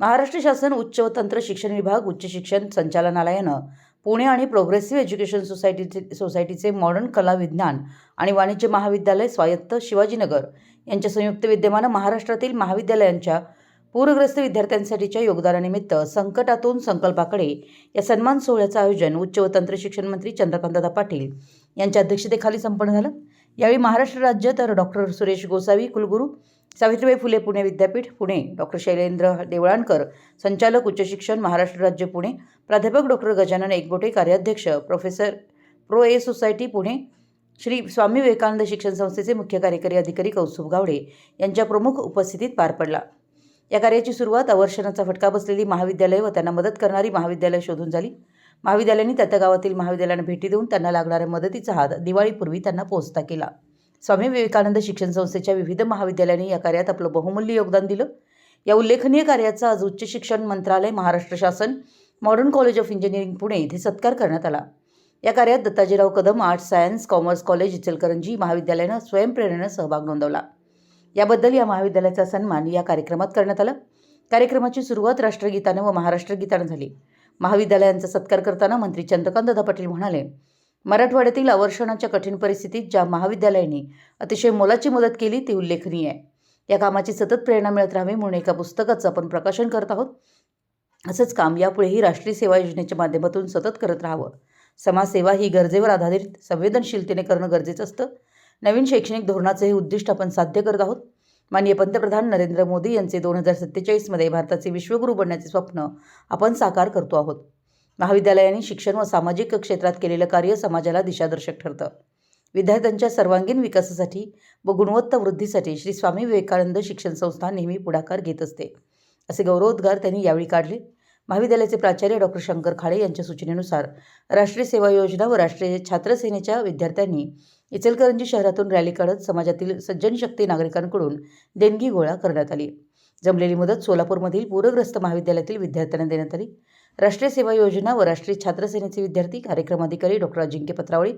महाराष्ट्र शासन उच्च व तंत्र शिक्षण विभाग उच्च शिक्षण संचालनालयानं पुणे आणि प्रोग्रेसिव्ह एज्युकेशन सोसायटीचे सोसायटीचे मॉडर्न कला विज्ञान आणि वाणिज्य महाविद्यालय स्वायत्त शिवाजीनगर यांच्या संयुक्त विद्यमानं महाराष्ट्रातील महाविद्यालयांच्या पूरग्रस्त विद्यार्थ्यांसाठीच्या योगदानानिमित्त संकटातून संकल्पाकडे या सन्मान सोहळ्याचं आयोजन उच्च व तंत्र शिक्षण मंत्री चंद्रकांतदा पाटील यांच्या अध्यक्षतेखाली संपन्न झालं. यावेळी महाराष्ट्र राज्य तर डॉक्टर सुरेश गोसावी कुलगुरू सावित्रीबाई फुले पुणे विद्यापीठ पुणे डॉक्टर शैलेंद्र देवळाणकर संचालक उच्च शिक्षण महाराष्ट्र राज्य पुणे प्राध्यापक डॉक्टर गजानन एकबोटे कार्याध्यक्ष professor pro A society Pune Shri Swami Vivekananda शिक्षण संस्थेचे मुख्य कार्यकारी अधिकारी कौस्तुभ गावडे यांच्या प्रमुख उपस्थितीत पार पडला. या कार्याची सुरुवात अवर्षणाचा फटका बसलेली महाविद्यालय व त्यांना मदत करणारी महाविद्यालय शोधून झाली. महाविद्यालयांनी त्या त्या गावातील महाविद्यालयांना भेटी देऊन त्यांना लागणाऱ्या मदतीचा हात दिवाळीपूर्वी त्यांना पोहोचता केला. स्वामी विवेकानंद शिक्षण संस्थेच्या विविध महाविद्यालयांनी या कार्यात आपलं बहुमूल्य योगदान दिलं. या उल्लेखनीय कार्याचा आज उच्च शिक्षण मंत्रालय महाराष्ट्र शासन modern college of engineering Pune येथे सत्कार करण्यात आला. या कार्यात Dattajirao Kadam arts science commerce college Ichalkaranji महाविद्यालयानं स्वयंप्रेरणेनं सहभाग नोंदवला. याबद्दल या महाविद्यालयाचा सन्मान या कार्यक्रमात करण्यात आला. कार्यक्रमाची सुरुवात राष्ट्रगीतानं व महाराष्ट्र गीतानं झाली. महाविद्यालयांचा सत्कार करताना मंत्री चंद्रकांतदा पाटील म्हणाले मराठवाड्यातील अवर्षणाच्या कठीण परिस्थितीत ज्या महाविद्यालयांनी अतिशय मोलाची मदत केली ती उल्लेखनीय आहे. या कामाची सतत प्रेरणा मिळत राहावी म्हणून एका पुस्तकाचं आपण प्रकाशन करत आहोत. असंच काम यापुढेही राष्ट्रीय सेवा योजनेच्या माध्यमातून सतत करत राहावं. समाजसेवा ही गरजेवर आधारित संवेदनशीलतेने करणं गरजेचं असतं. नवीन शैक्षणिक धोरणाचं हे उद्दिष्ट आपण साध्य करत आहोत. माननीय पंतप्रधान नरेंद्र मोदी यांचे दोन हजार सत्तेचाळीसमध्ये भारताचे विश्वगुरू बनण्याचे स्वप्न आपण साकार करतो आहोत. महाविद्यालयाने शिक्षण व सामाजिक क्षेत्रात केलेलं कार्य समाजाला दिशादर्शक ठरतं. विद्यार्थ्यांच्या सर्वांगीण विकासासाठी व गुणवत्ता वृद्धीसाठी श्री स्वामी विवेकानंद शिक्षण संस्था नेहमी पुढाकार घेत असते. असे गौरवोद्गार त्यांनी यावेळी काढले. महाविद्यालयाचे प्राचार्य डॉक्टर शंकर खाडे यांच्या सूचनेनुसार राष्ट्रीय सेवा योजना व राष्ट्रीय छात्रसेनेच्या विद्यार्थ्यांनी इचलकरंजी शहरातून रॅली काढत समाजातील सज्जन शक्ती नागरिकांकडून देणगी गोळा करण्यात आली. जमलेली मदत सोलापूरमधील पूरग्रस्त महाविद्यालयातील विद्यार्थ्यांना देण्यात आली. राष्ट्रीय सेवा योजना व राष्ट्रीय छात्रसेनेचे विद्यार्थी कार्यक्रमाधिकारी डॉक्टर अजिंक्य पत्रावळी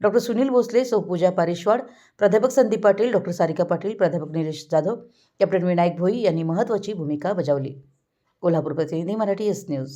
डॉक्टर सुनील भोसले सौ पूजा पारिशवाड प्राध्यापक संदीप पाटील डॉक्टर सारिका पाटील प्राध्यापक निलेश जाधव कॅप्टन विनायक भोई यांनी महत्त्वाची भूमिका बजावली. कोल्हापूर प्रतिनिधी मराठी एस न्यूज.